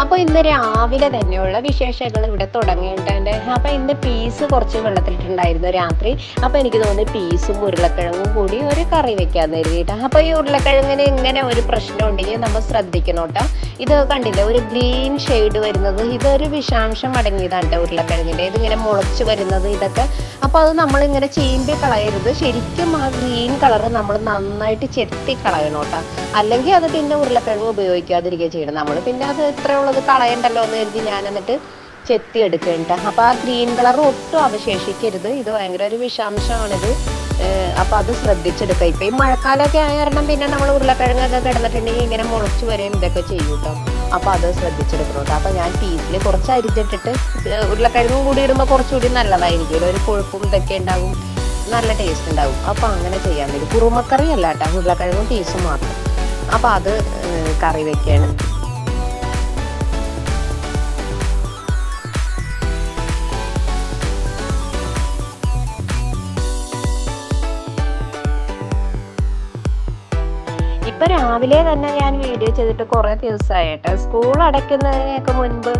അപ്പോൾ ഇന്ന് രാവിലെ തന്നെയുള്ള വിശേഷങ്ങൾ ഇവിടെ തുടങ്ങേണ്ടതിന്റെ അപ്പോൾ എന്റെ പീസ് കുറച്ച് വെള്ളത്തിലിട്ടുണ്ടായിരുന്നു രാത്രി. അപ്പോൾ എനിക്ക് തോന്നി പീസും ഉരുളക്കിഴങ്ങും കൂടി ഒരു കറി വെക്കാൻ കരുതിയിട്ട്. അപ്പോൾ ഈ ഉരുളക്കിഴങ്ങിന് ഇങ്ങനെ ഒരു പ്രശ്നം ഉണ്ടെങ്കിൽ നമ്മൾ ശ്രദ്ധിക്കണം കേട്ടോ. ഇത് കണ്ടില്ലേ? ഒരു ഗ്രീൻ ഷെയ്ഡ് വരുന്നത്. ഇതൊരു വിഷാംശം അടങ്ങിയതാണ് കേട്ടോ ഉരുളക്കിഴങ്ങിന്റെ. ഇതിങ്ങനെ മുളച്ച് വരുന്നത് ഇതൊക്കെ. അപ്പോൾ അത് നമ്മളിങ്ങനെ ചീമ്പി കളയരുത്. ശരിക്കും ആ ഗ്രീൻ കളർ നമ്മൾ നന്നായിട്ട് ചെത്തി കളയണം കേട്ടോ. അല്ലെങ്കിൽ അത് പിന്നെ ഉരുളക്കിഴങ്ങ് ഉപയോഗിക്കാതിരിക്കുക ചെയ്യണം. നമ്മൾ പിന്നെ അത് ഇത്രയുള്ളത് കളയണ്ടല്ലോ എന്ന് കരുതി ഞാൻ എന്നിട്ട് ചെത്തി അപ്പം അപ്പോൾ ആ ഗ്രീൻ കളർ ഒട്ടും അവശേഷിക്കരുത്. ഇത് ഭയങ്കര ഒരു വിഷാംശമാണിത്. അപ്പം അത് ശ്രദ്ധിച്ചെടുക്കുക. ഇപ്പൊ ഈ മഴക്കാലമൊക്കെ ആയ കാരണം പിന്നെ നമ്മൾ ഉരുളക്കിഴങ്ങൊക്കെ കിടന്നിട്ടുണ്ടെങ്കിൽ ഇങ്ങനെ മുളച്ചു വരെയും ഇതൊക്കെ ചെയ്യും കേട്ടോ അപ്പൊ അത് ശ്രദ്ധിച്ചെടുക്കണം കേട്ടോ അപ്പൊ ഞാൻ പീസിൽ കുറച്ച് അരിഞ്ഞിട്ടിട്ട് ഉരുളക്കിഴങ്ങും കൂടി ഇടുമ്പോൾ കുറച്ചുകൂടി നല്ലതായിരിക്കും. ഒരു കൊഴുപ്പും ഇതൊക്കെ ഉണ്ടാകും നല്ല ടേസ്റ്റ് ഉണ്ടാവും. അപ്പൊ അങ്ങനെ ചെയ്യാൻ വേണ്ടി കുറുമക്കറി അല്ല കേട്ടോ ഉരുളക്കിഴങ്ങും പീസും മാത്രം. അപ്പൊ അത് കറി വെക്കാണ്. ഇപ്പൊ രാവിലെ തന്നെ ഞാൻ വീഡിയോ ചെയ്തിട്ട് കുറേ ദിവസമായിട്ട് സ്കൂൾ അടയ്ക്കുന്നതിനൊക്കെ മുൻപ്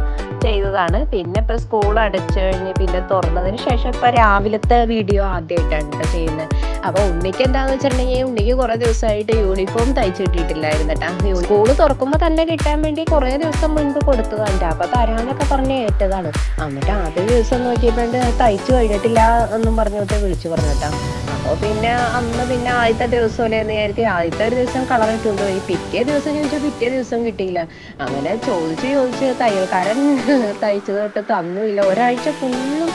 ചെയ്തതാണ്. പിന്നെ ഇപ്പൊ സ്കൂൾ അടച്ചു കഴിഞ്ഞ് പിന്നെ തുറന്നതിന് ശേഷം ഇപ്പൊ രാവിലത്തെ വീഡിയോ ആദ്യമായിട്ടാണ് ട്ടോ ചെയ്യുന്നത് അപ്പോൾ ഉണ്ണിക്ക് എന്താണെന്ന് വെച്ചിട്ടുണ്ടെങ്കിൽ ഉണ്ണിക്ക് കുറേ ദിവസമായിട്ട് യൂണിഫോം തയ്ച്ചു കിട്ടിയിട്ടില്ലായിരുന്നു കേട്ടോ. സ്കൂൾ തുറക്കുമ്പോൾ തന്നെ കിട്ടാൻ വേണ്ടി കുറേ ദിവസം മുൻപ് കൊടുത്തതാണ്. അപ്പോൾ അപ്പൊ തരാനൊക്കെ പറഞ്ഞ് ഏറ്റതാണ്. എന്നിട്ട് ആദ്യ ദിവസം നോക്കിയപ്പോണ്ട് തയ്ച്ചു കഴിഞ്ഞിട്ടില്ല എന്നും പറഞ്ഞിട്ട് വിളിച്ചു പറഞ്ഞിട്ടാ അപ്പോൾ പിന്നെ അന്ന് പിന്നെ ആദ്യത്തെ ദിവസം എന്ന് വിചാരിക്കും ആദ്യത്തെ ഒരു ദിവസം കളർ ഇട്ടുകൊണ്ടുപോയി പിറ്റേ ദിവസം ചോദിച്ചാൽ പിറ്റേ ദിവസം കിട്ടിയില്ല. അങ്ങനെ ചോദിച്ച് ചോദിച്ച് തയ്യൽക്കാരൻ തയ്ച്ചു തൊട്ട് തന്നുമില്ല ഒരാഴ്ച ഫുള്ളും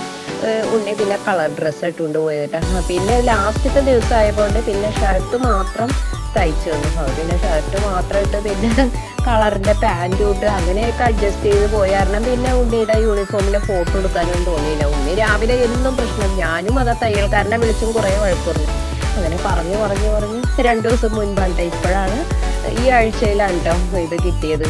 ഉണ്ണി പിന്നെ കളർ ഡ്രസ്സ് ഇട്ടുകൊണ്ട് പോയിട്ട് പിന്നെ ലാസ്റ്റത്തെ ദിവസം ആയതുകൊണ്ട് പിന്നെ ഷർട്ട് മാത്രം തയ്ച്ചു തന്നു. പിന്നെ ഷർട്ട് മാത്രം ഇട്ട് പിന്നെ കളറിന്റെ പാന്റും ഇട്ട് അങ്ങനെയൊക്കെ അഡ്ജസ്റ്റ് ചെയ്ത് പോയാരണം പിന്നെ ഉണ്ണിയുടെ യൂണിഫോമിന്റെ ഫോട്ടോ എടുക്കാനൊന്നും തോന്നിയില്ല. ഉണ്ണി രാവിലെ എന്നും പ്രശ്നം. ഞാനും അതാ തയ്യൽക്കാരനെ വിളിച്ചും കുറേ വഴക്കുറഞ്ഞു അങ്ങനെ പറഞ്ഞു പറഞ്ഞു പറഞ്ഞു. രണ്ടു ദിവസം മുൻപാണ് ഇപ്പോഴാണ് ഈ ആഴ്ചയിലാണ് കേട്ടോ ഇത് കിട്ടിയത്.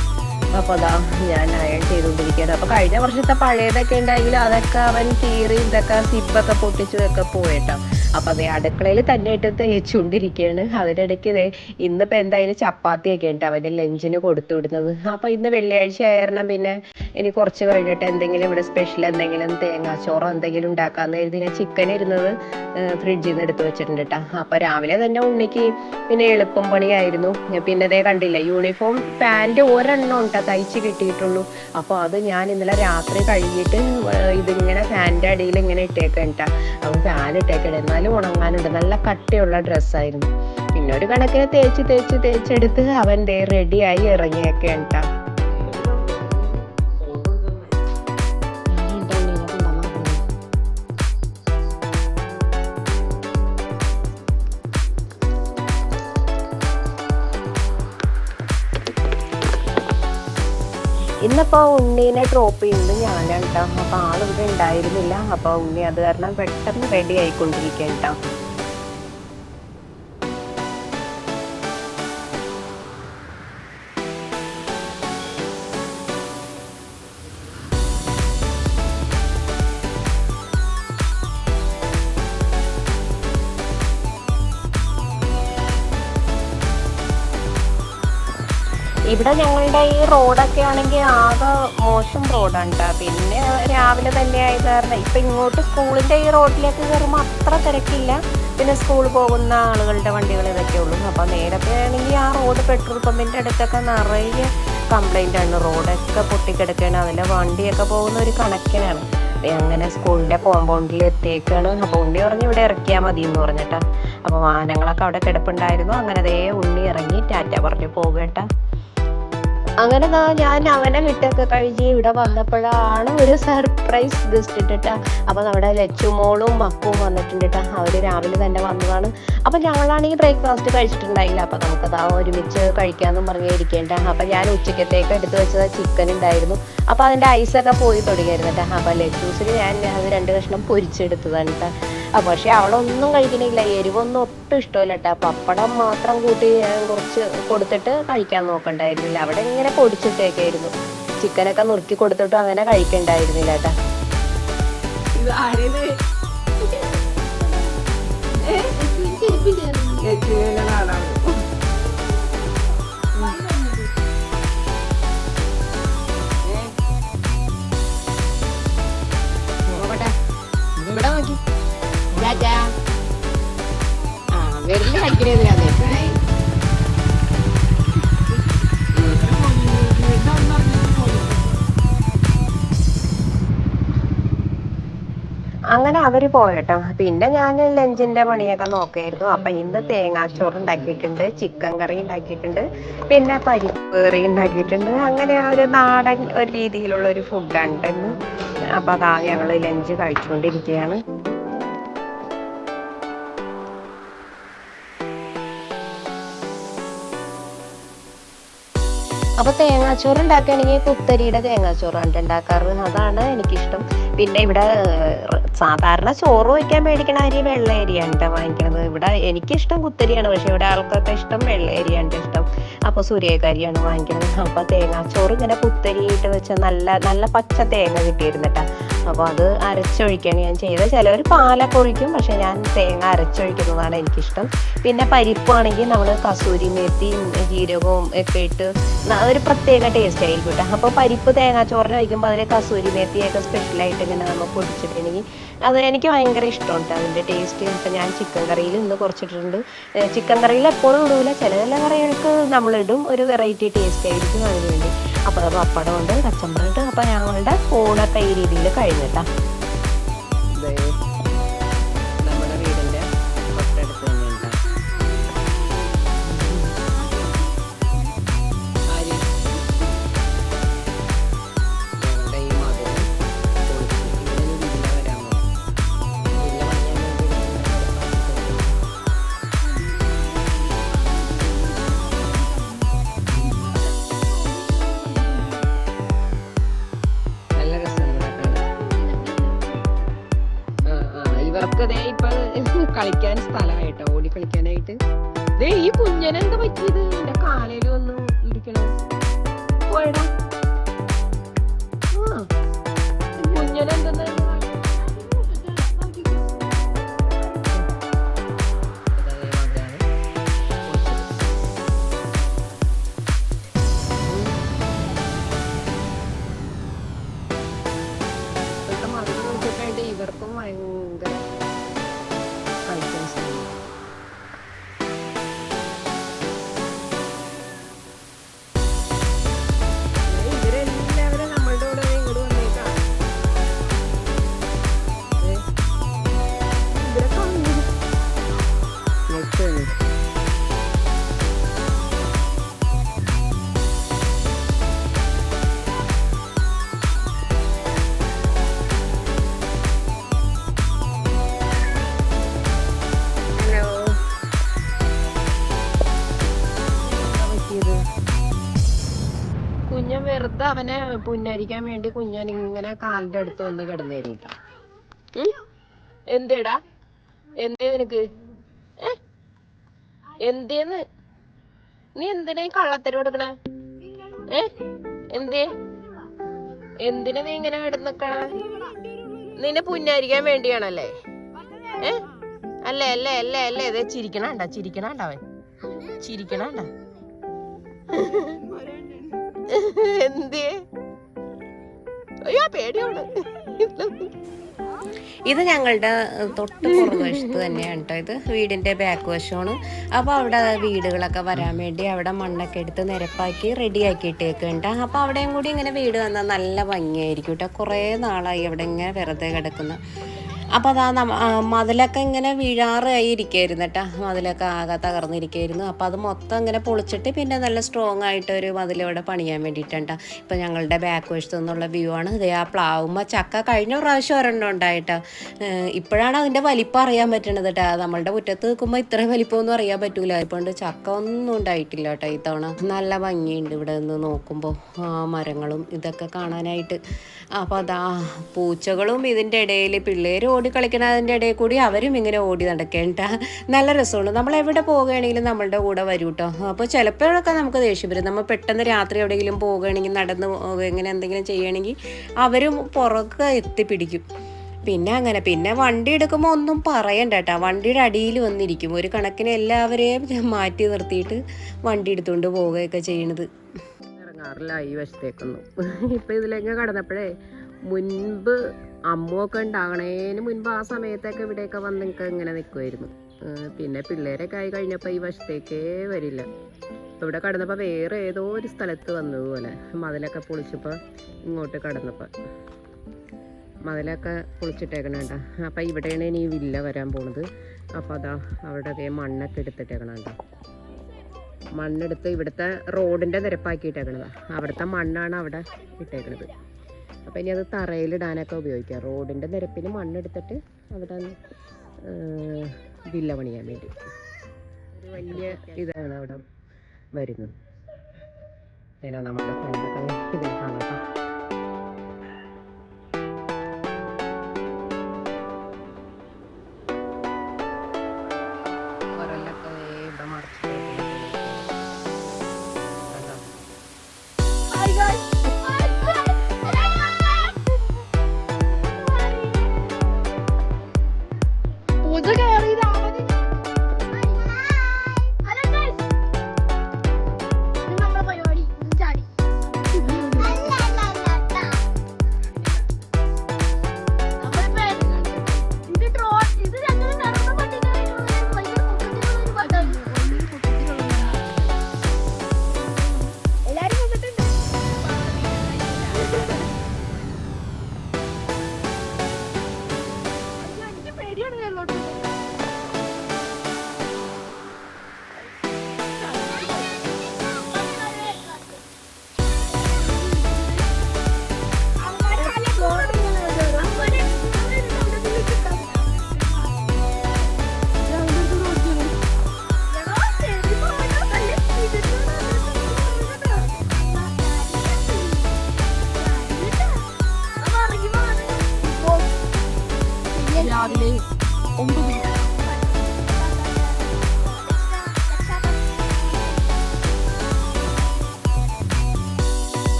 അപ്പോൾ അതാ ഞാൻ അയൺ ചെയ്തുകൊണ്ടിരിക്കുകയാണ്. അപ്പോൾ കഴിഞ്ഞ വർഷത്തെ പഴയതൊക്കെ ഉണ്ടെങ്കിൽ അതൊക്കെ അവൻ കീറി ഇതൊക്കെ സിബൊക്കെ പൊട്ടിച്ചതൊക്കെ പോയിട്ടോ അപ്പോൾ അതേ അടുക്കളയിൽ തന്നെ ഇട്ട് തേച്ചുകൊണ്ടിരിക്കുകയാണ്. അതിനിടയ്ക്ക് ഇതേ ഇന്നിപ്പോൾ എന്തായാലും ചപ്പാത്തിയൊക്കെ ഉണ്ട്. അവന്റെ ലഞ്ചിന് കൊടുത്തു വിടുന്നത്. അപ്പോൾ ഇന്ന് വെള്ളിയാഴ്ച ആയിരണം പിന്നെ. ഇനി കുറച്ച് കഴിഞ്ഞിട്ട് എന്തെങ്കിലും ഇവിടെ സ്പെഷ്യൽ എന്തെങ്കിലും തേങ്ങാച്ചോറോ എന്തെങ്കിലും ഉണ്ടാക്കാമെന്ന് കരുതി ഞാൻ ചിക്കൻ ഇരുന്നത് ഫ്രിഡ്ജിൽ നിന്ന് എടുത്ത് വെച്ചിട്ടുണ്ട് കേട്ടോ അപ്പോൾ രാവിലെ തന്നെ ഉണ്ണിക്ക് പിന്നെ എളുപ്പം പണിയായിരുന്നു. പിന്നെ അതേ കണ്ടില്ല യൂണിഫോം പാന്റ് ഒരെണ്ണം ഉണ്ടാ തയ്ച്ച് കിട്ടിയിട്ടുള്ളൂ. അപ്പോൾ അത് ഞാൻ ഇന്നലെ രാത്രി കഴുകിയിട്ട് ഇതിങ്ങനെ ഫാനിന്റെ അടിയിൽ ഇങ്ങനെ ഇട്ടേക്കാം കേട്ടോ അപ്പോൾ ഫാൻ ഇട്ടേക്കണം. എന്നാലും ഉണങ്ങാനുണ്ട്. നല്ല കട്ടിയുള്ള ഡ്രസ്സായിരുന്നു. പിന്നെ ഒരു കണക്കിന് തേച്ച് തേച്ച് തേച്ചെടുത്ത് അവൻ ദേ റെഡിയായി ഇറങ്ങിയൊക്കെ കേട്ടോ ഇന്നിപ്പോ ഉണ്ണീനെ ഡ്രോപ്പ് ചെയ്യുന്നത് ഞാനാണ് കേട്ടോ അപ്പൊ ആളിവിടെ ഉണ്ടായിരുന്നില്ല. അപ്പോൾ ഉണ്ണി അത് കാരണം പെട്ടെന്ന് റെഡി ആയിക്കൊണ്ടിരിക്കുക കേട്ടോ ഇവിടെ ഞങ്ങളുടെ ഈ റോഡൊക്കെ ആണെങ്കിൽ ആകെ മോശം റോഡുണ്ട്. പിന്നെ രാവിലെ തന്നെ ആയത് കാരണം ഇപ്പം ഇങ്ങോട്ട് സ്കൂളിന്റെ ഈ റോഡിലേക്ക് കയറുമ്പോൾ അത്ര തിരക്കില്ല. പിന്നെ സ്കൂൾ പോകുന്ന ആളുകളുടെ വണ്ടികൾ ഇതൊക്കെ ഉള്ളൂ. അപ്പോൾ നേരത്തെ ആണെങ്കിൽ ആ റോഡ് പെട്രോൾ പമ്പിന്റെ അടുത്തൊക്കെ നിറയെ കംപ്ലൈന്റ് ആണ്. റോഡൊക്കെ പൊട്ടിക്കിടക്കുകയാണ്. അതിലെ വണ്ടിയൊക്കെ പോകുന്ന ഒരു കണക്കിനാണ്. അങ്ങനെ സ്കൂളിന്റെ കോമ്പൗണ്ടിൽ എത്തിയേക്കാണ്. അപ്പോൾ ഉണ്ണി പറഞ്ഞ് ഇവിടെ ഇറക്കിയാൽ മതി എന്ന് പറഞ്ഞിട്ടാ അപ്പോൾ വാഹനങ്ങളൊക്കെ അവിടെ കിടപ്പുണ്ടായിരുന്നു. അങ്ങനെ അതേ ഉണ്ണി ഇറങ്ങി ടാറ്റ പറഞ്ഞു പോകേട്ടാ അങ്ങനെ ഞാൻ അവനെ വിട്ടൊക്കെ കഴിഞ്ഞ് ഇവിടെ വന്നപ്പോഴാണ് ഒരു സർപ്രൈസ് ഗസ്റ്റ് ഇട്ടിട്ടാ. അപ്പൊ നമ്മുടെ ലച്ചുമോളും മക്കും വന്നിട്ടുണ്ട് ട്ടാ. അവർ രാവിലെ തന്നെ വന്നതാണ്. അപ്പൊ ഞങ്ങളാണെങ്കിൽ ബ്രേക്ക്ഫാസ്റ്റ് കഴിച്ചിട്ടുണ്ടായില്ല അപ്പൊ നമുക്കത് ആ ഒരുമിച്ച് കഴിക്കാന്നും പറഞ്ഞ് ഇരിക്കേണ്ട. അപ്പൊ ഞാൻ ഉച്ചക്കത്തേക്ക് എടുത്തു വെച്ചത് ചിക്കൻ ഉണ്ടായിരുന്നു. അപ്പൊ അതിന്റെ ഐസൊക്കെ പോയി തുടങ്ങിയിരുന്നു ട്ടാ. അപ്പൊ ലച്ചൂസിന് ഞാൻ അത് രണ്ട് കഷ്ണം പൊരിച്ചെടുത്തതാണ് ട്ടാ. ആ പക്ഷെ അവളൊന്നും കഴിക്കണില്ല. എരിവൊന്നും ഒട്ടും ഇഷ്ടമല്ല കേട്ടോ. പപ്പടം മാത്രം കൂട്ടി ഞാൻ കുറച്ച് കൊടുത്തിട്ട് കഴിക്കാൻ നോക്കണ്ടായിരുന്നില്ല. അവിടെ ഇങ്ങനെ പൊടിച്ചിട്ടേക്കായിരുന്നു ചിക്കനൊക്കെ നുറുക്കി കൊടുത്തിട്ടും അങ്ങനെ കഴിക്കണ്ടായിരുന്നില്ല കേട്ടാ. ഇത് വെറുതെ കഴിക്കണേതിനാന്നേ അങ്ങനെ അവർ പോയട്ടോ. പിന്നെ ഞാൻ ലഞ്ചിന്റെ പണിയൊക്കെ നോക്കായിരുന്നു. അപ്പൊ ഇന്ന് തേങ്ങാച്ചോറ് ഉണ്ടാക്കിയിട്ടുണ്ട് ചിക്കൻ കറി ഉണ്ടാക്കിയിട്ടുണ്ട് പിന്നെ പരിപ്പ് കറി ഉണ്ടാക്കിയിട്ടുണ്ട്. അങ്ങനെ ഒരു നാടൻ ഒരു രീതിയിലുള്ള ഒരു ഫുഡ് ഉണ്ടെന്ന് അപ്പൊ അതാ ഞങ്ങൾ ലഞ്ച് കഴിച്ചുകൊണ്ടിരിക്കുകയാണ്. അപ്പൊ തേങ്ങാച്ചോറ് ഉണ്ടാക്കുകയാണെങ്കിൽ കുത്തരിയുടെ തേങ്ങാച്ചോറാണ് ഉണ്ടാക്കാറ് അതാണ് എനിക്കിഷ്ടം. പിന്നെ ഇവിടെ സാധാരണ ചോറ് വയ്ക്കാൻ മേടിക്കണ അരി വെള്ള അരിയാണ് വാങ്ങിക്കണത്. ഇവിടെ എനിക്കിഷ്ടം കുത്തരിയാണ്. പക്ഷെ ഇവിടെ ആൾക്കൊക്കെ ഇഷ്ടം വെള്ള അരിയാണ് ഇഷ്ടം. അപ്പൊ സൂര്യകരിയാണ് വാങ്ങിക്കുന്നത് അപ്പൊ തേങ്ങാച്ചോറ് ഇങ്ങനെ കുത്തരിയിട്ട് വെച്ച നല്ല നല്ല പച്ച തേങ്ങ കിട്ടിയിരുന്നിട്ടാ. അപ്പൊ അത് അരച്ചൊഴിക്കുകയാണ് ഞാൻ ചെയ്തത്. ചിലവർ പാലൊക്കെ ഒഴിക്കും പക്ഷേ ഞാൻ തേങ്ങ അരച്ചൊഴിക്കുന്നതാണ് എനിക്കിഷ്ടം. പിന്നെ പരിപ്പാണെങ്കിൽ നമ്മൾ കസൂരി മേത്തിയും ജീരകവും ഒക്കെ ഇട്ട് ഒരു പ്രത്യേക ടേസ്റ്റ് ആയിരിക്കും കേട്ടോ. അപ്പോൾ പരിപ്പ് തേങ്ങാച്ചോറിന് വയ്ക്കുമ്പോൾ അതിൽ കസൂരി മേത്തിയൊക്കെ സ്പെഷ്യലായിട്ട് ഇങ്ങനെ നമ്മൾ പൊടിച്ചിട്ടുണ്ടെങ്കിൽ അത് എനിക്ക് ഭയങ്കര ഇഷ്ടമുണ്ട് അതിന്റെ ടേസ്റ്റ് ഇപ്പം ഞാൻ ചിക്കൻ കറിയിൽ ഇന്ന് കുറച്ചിട്ടുണ്ട് ചിക്കൻ കറിയിൽ എപ്പോഴും ഇടൂല. ചില ചില കറികൾക്ക് നമ്മളിടും ഒരു വെറൈറ്റി ടേസ്റ്റ് ആയിരിക്കും അതിന് വേണ്ടി. അപ്പോൾ പപ്പടം ഉണ്ട് കച്ചമ്പറം ഉണ്ട് അപ്പോൾ ഞങ്ങളുടെ ഊണൊക്കെ ഈ രീതിയിൽ കഴിഞ്ഞിട്ടാ പുന്നരിക്കാൻ വേണ്ടി കുഞ്ഞൻ ഇങ്ങനെ കാലിന്റെ അടുത്ത് വന്ന് കിടന്നേരിട്ട. എന്തേടാ? എന്തേ നിനക്ക്? എന്തേന്ന്? നീ എന്തിനാ കള്ളത്തരം എടുക്കണേ ഏ? എന്തേ? എന്തിനാ നീ ഇങ്ങനെ കിടന്നിക്കണ നിന്നെ പുന്നാരിക്കാൻ വേണ്ടിയാണല്ലേ? ഏ? അല്ലേ അല്ലേ അല്ലേ അല്ലേ? ഇതേ ചിരിക്കണണ്ട ചിരിക്കണണ്ട അവൻ? ചിരിക്കണണ്ട? എന്തേ? ഇത് ഞങ്ങളുടെ തൊട്ട് പുറകുവശത്ത് തന്നെയാണ് കേട്ടോ ഇത്. വീടിന്റെ ബാക്ക് വശമാണ്. അപ്പോൾ അവിടെ വീടുകളൊക്കെ വരാൻ വേണ്ടി അവിടെ മണ്ണൊക്കെ എടുത്ത് നിരപ്പാക്കി റെഡിയാക്കി ഇട്ടേക്കുന്നുണ്ട് അപ്പോൾ അവിടെയും കൂടി ഇങ്ങനെ വീട് വന്നാൽ നല്ല ഭംഗിയായിരിക്കും കേട്ടോ കുറേ നാളായി അവിടെ ഇങ്ങനെ വെറുതെ കിടക്കുന്ന. അപ്പോൾ അതാ മതിലൊക്കെ ഇങ്ങനെ വീഴാറായി ഇരിക്കുമായിരുന്നു കേട്ടോ മതിലൊക്കെ ആകെ തകർന്നിരിക്കുമായിരുന്നു അപ്പോൾ അത് മൊത്തം ഇങ്ങനെ പൊളിച്ചിട്ട് പിന്നെ നല്ല സ്ട്രോങ് ആയിട്ട് ഒരു മതിലിവിടെ പണിയാൻ വേണ്ടിയിട്ടാണ് ഇപ്പം ഞങ്ങളുടെ ബാക്ക് വശത്തു നിന്നുള്ള വ്യൂ ആണ്. ഇതേ ആ പ്ലാവുമ്പോൾ ചക്ക കഴിഞ്ഞ പ്രാവശ്യം ഒരെണ്ണം ഉണ്ടായിട്ട് ഇപ്പോഴാണ് അതിന്റെ വലിപ്പം അറിയാൻ പറ്റണത് കേട്ടോ നമ്മളുടെ മുറ്റത്ത് നിൽക്കുമ്പോൾ ഇത്ര വലിപ്പമൊന്നും അറിയാൻ പറ്റൂല. ഇപ്പോണ്ട് ചക്ക ഒന്നും ഉണ്ടായിട്ടില്ല കേട്ടോ ഇത്തവണ നല്ല ഭംഗിയുണ്ട് ഇവിടെ നിന്ന് നോക്കുമ്പോൾ ആ മരങ്ങളും ഇതൊക്കെ കാണാനായിട്ട്. അപ്പോൾ അതാ പൂച്ചകളും ഇതിന്റെ ഇടയിൽ പിള്ളേർ ഓടി ഓടിക്കളിക്കണതിന്റെ ഇടയിൽ കൂടി അവരും ഇങ്ങനെ ഓടി നടക്കേണ്ട നല്ല രസമാണ്. നമ്മൾ എവിടെ പോകുകയാണെങ്കിലും നമ്മളുടെ കൂടെ വരും കേട്ടോ. അപ്പോൾ ചിലപ്പോഴൊക്കെ നമുക്ക് ദേഷ്യം വരും. നമ്മൾ പെട്ടെന്ന് രാത്രി എവിടെയെങ്കിലും പോകുകയാണെങ്കിൽ നടന്ന് ഇങ്ങനെ എന്തെങ്കിലും ചെയ്യണമെങ്കിൽ അവരും പുറകെ എത്തിപ്പിടിക്കും. പിന്നെ അങ്ങനെ പിന്നെ വണ്ടി എടുക്കുമ്പോൾ ഒന്നും പറയണ്ട കേട്ടോ. വണ്ടിയുടെ അടിയിൽ വന്നിരിക്കും. ഒരു കണക്കിന് എല്ലാവരെയും മാറ്റി നിർത്തിയിട്ട് വണ്ടി എടുത്തുകൊണ്ട് പോവുകയൊക്കെ ചെയ്യണത്. ഇറങ്ങാറില്ല ഈ വശത്തേക്കൊന്നും. ഇപ്പം ഇതിലേക്ക് കടന്നപ്പോഴേ മുൻപ് അമ്മുവൊക്കെ ഉണ്ടാകണേന് മുൻപ് ആ സമയത്തൊക്കെ ഇവിടെയൊക്കെ വന്ന് നിങ്ങൾക്ക് ഇങ്ങനെ നിൽക്കുമായിരുന്നു പിന്നെ പിള്ളേരൊക്കെ ആയി കഴിഞ്ഞപ്പോൾ ഈ വശത്തേക്കേ വരില്ല. ഇവിടെ കടന്നപ്പോൾ വേറെ ഏതോ ഒരു സ്ഥലത്ത് വന്നതുപോലെ. മതിലൊക്കെ പൊളിച്ചപ്പോൾ ഇങ്ങോട്ട് കടന്നപ്പോൾ മതിലൊക്കെ പൊളിച്ചിട്ടേക്കണേണ്ട അപ്പം ഇവിടെയാണ് ഇനി വില്ല വരാൻ പോണത്. അപ്പോൾ അതാ അവിടെ മണ്ണൊക്കെ മണ്ണൊക്കെ എടുത്തിട്ടേക്കണേണ്ട മണ്ണെടുത്ത് ഇവിടുത്തെ റോഡിന്റെ നിരപ്പാക്കിയിട്ടേക്കണതാണ് അവിടുത്തെ മണ്ണാണ് അവിടെ ഇട്ടേക്കണത്. അപ്പം ഇനി അത് തറയിലിടാനൊക്കെ ഉപയോഗിക്കാം. റോഡിന്റെ നിരപ്പിൽ മണ്ണെടുത്തിട്ട് അവിടെ വില്ല പണിയാൻ വേണ്ടി. ഒരു വലിയ ഇതാണ് അവിടെ വരുന്നത്. നമ്മുടെ ഫ്രണ്ടൊക്കെ ഇതിൽ കാണാം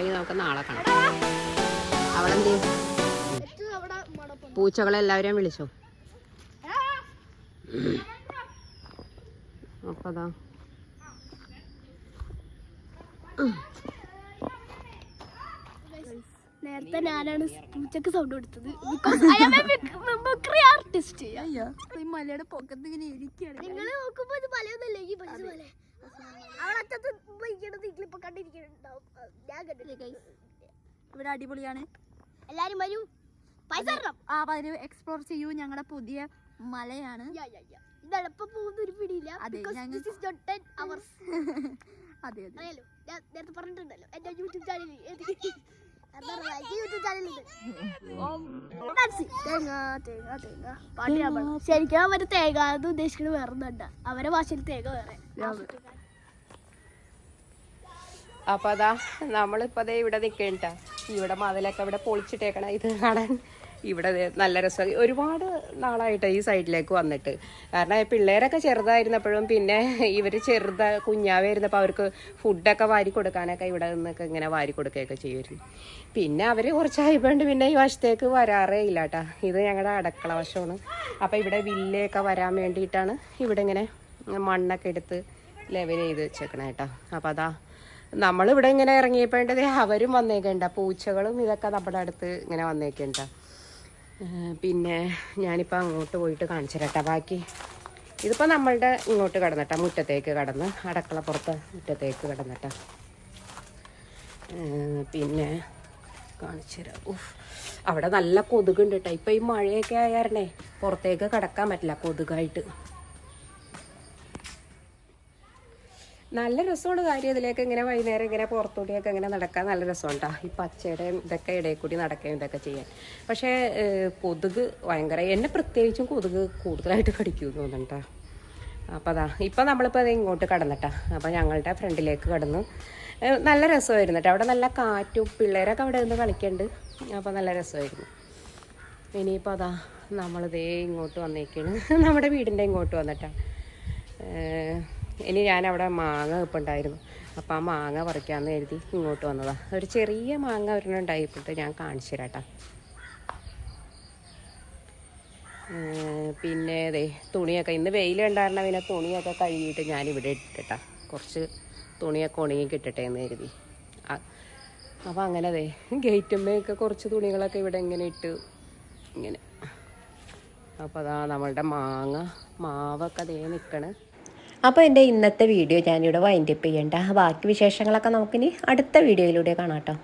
ഇനി നമുക്ക് നാളെ കാണാം. അവിടെ എന്ത് ചെയ്യും? പൂച്ചകളെ എല്ലാവരെയും വിളിച്ചോ? അപ്പതാ നേരത്തെ ഞാനാണ് പൂച്ചക്ക് സൗണ്ട് കൊടുത്തത്. ആർട്ടിസ്റ്റ് മലയുടെ പൊക്കത്ത് ഇങ്ങനെ ഇരിക്കുകയാണ്. നിങ്ങൾ നോക്കുമ്പോ ഇത് മലയൊന്നല്ലേ ഈ പൈസ പോലെ നിങ്ങളിപ്പോ കണ്ടിരിക്കുന്നുണ്ടാവും. ഞാൻ ഇവിടെ അടിപൊളിയാണ്. എല്ലാരും വരൂ. പൈസ ആ വരൂ എക്സ്പ്ലോർ ചെയ്യൂ. ഞങ്ങളുടെ പുതിയ മലയാണ്. പോകുന്ന ഒരു പിടിയില്ല. അതെ, because ഞങ്ങൾ- this is not 10 hours. അതെ നേരത്തെ പറഞ്ഞിട്ടുണ്ടല്ലോ. എന്റെ യൂട്യൂബ് ചാനലിൽ ശരിക്കും അവർ തേങ്ങ എന്ന് ഉദ്ദേശിക്കുന്നത് വേറെ അവരെ ഭാഷയിൽ തേങ്ങ വേറെ അപ്പൊ അതാ നമ്മളിപ്പതേ ഇവിടെ നിൽക്കേണ്ട ഇവിടെ മതിലൊക്കെ ഇവിടെ പൊളിച്ചിട്ടേക്കണ. ഇത് കാണാൻ. ഇവിടെ നല്ല രസം ഒരുപാട് നാളായിട്ട് ഈ സൈഡിലേക്ക് വന്നിട്ട്. കാരണം പിള്ളേരൊക്കെ ചെറുതായിരുന്നപ്പോഴും പിന്നെ ഇവർ ചെറുത കുഞ്ഞാവായിരുന്നപ്പോൾ അവർക്ക് ഫുഡൊക്കെ വാരി കൊടുക്കാനൊക്കെ ഇവിടെ നിന്നൊക്കെ ഇങ്ങനെ വാരി കൊടുക്കുകയൊക്കെ ചെയ്യുമായിരുന്നു. പിന്നെ അവർ കുറച്ചായപ്പോണ്ട് പിന്നെ ഈ വശത്തേക്ക് വരാറേ ഇല്ല കേട്ടോ ഇത് ഞങ്ങളുടെ അടക്കള വശമാണ്. അപ്പോൾ ഇവിടെ വില്ലയൊക്കെ വരാൻ വേണ്ടിയിട്ടാണ് ഇവിടെ ഇങ്ങനെ മണ്ണൊക്കെ എടുത്ത് ലെവൽ ചെയ്ത് വെച്ചേക്കണേ കേട്ടോ. അപ്പോൾ അതാ നമ്മളിവിടെ ഇങ്ങനെ ഇറങ്ങിയപ്പോഴേണ്ടത് അവരും വന്നേക്കണ്ട പൂച്ചകളും ഇതൊക്കെ നമ്മുടെ അടുത്ത് ഇങ്ങനെ വന്നേക്കണ്ട പിന്നെ ഞാനിപ്പോൾ അങ്ങോട്ട് പോയിട്ട് കാണിച്ചു തരട്ടെ ബാക്കി ഇതിപ്പോൾ നമ്മളുടെ ഇങ്ങോട്ട് കിടന്നിട്ട മുറ്റത്തേക്ക് കടന്ന്. അടക്കളപ്പുറത്ത് മുറ്റത്തേക്ക് കിടന്നിട്ട. പിന്നെ കാണിച്ചു തരാം ഉഫ് അവിടെ നല്ല കൊതുകുണ്ട് കേട്ടോ ഇപ്പം ഈ മഴയൊക്കെ ആയാരണേ പുറത്തേക്ക് കിടക്കാൻ പറ്റില്ല കൊതുകായിട്ട്. നല്ല രസമാണ് കാര്യം ഇതിലേക്ക് ഇങ്ങനെ വൈകുന്നേരം ഇങ്ങനെ പുറത്തൂടെയൊക്കെ ഇങ്ങനെ നടക്കാൻ നല്ല രസമുണ്ടാ ഈ പച്ചയുടെ ഇതൊക്കെ ഇടയിൽ കൂടി നടക്കുകയും ഇതൊക്കെ ചെയ്യാൻ. പക്ഷേ കൊതുക് ഭയങ്കര എന്നെ പ്രത്യേകിച്ചും കൊതുക് കൂടുതലായിട്ട് കടിക്കുമെന്ന് തോന്നുന്നുണ്ടാ അപ്പോൾ അതാ ഇപ്പം നമ്മളിപ്പോൾ അത് ഇങ്ങോട്ട് കടന്നിട്ടാ അപ്പോൾ ഞങ്ങളുടെ ഫ്രണ്ടിലേക്ക് കടന്നു. നല്ല രസമായിരുന്നു കേട്ടോ അവിടെ നല്ല കാറ്റും പിള്ളേരൊക്കെ അവിടെ നിന്ന് കളിക്കുന്നുണ്ട് അപ്പോൾ നല്ല രസമായിരുന്നു. ഇനിയിപ്പോൾ അതാ നമ്മളിതേ ഇങ്ങോട്ട് വന്നേക്കാണ്. നമ്മുടെ വീടിന്റെ ഇങ്ങോട്ട് വന്നിട്ടാ ഏഹ് ഞാൻ അവിടെ മാങ്ങ ഇപ്പം അപ്പം ആ മാങ്ങ പറിക്കാമെന്ന് കരുതി ഇങ്ങോട്ട് വന്നതാണ് ഒരു ചെറിയ മാങ്ങ ഒരെണ്ണം ഉണ്ടായിപ്പോട്ട് ഞാൻ കാണിച്ചു തരാട്ടാ. പിന്നെ ദേ തുണിയൊക്കെ. ഇന്ന് വെയിലുണ്ടായിരുന്ന പിന്നെ തുണിയൊക്കെ കഴുകിയിട്ട് ഞാനിവിടെ ഇട്ടിട്ടാ. കുറച്ച് തുണിയൊക്കെ ഉണങ്ങി കിട്ടട്ടെ എന്ന് കരുതി അപ്പം അങ്ങനെ അതെ ഗേറ്റുമ്മയൊക്കെ കുറച്ച് തുണികളൊക്കെ ഇവിടെ ഇങ്ങനെ ഇട്ട് ഇങ്ങനെ. അപ്പോൾ അതാ നമ്മളുടെ മാങ്ങ മാവൊക്കെ അതേ നിൽക്കണ് അപ്പോൾ എന്റെ ഇന്നത്തെ വീഡിയോ ഞാനിവിടെ വൈൻഡപ്പ് ചെയ്യണ്ട. ബാക്കി വിശേഷങ്ങളൊക്കെ നമുക്കിനി അടുത്ത വീഡിയോയിലൂടെ കാണാം കേട്ടോ.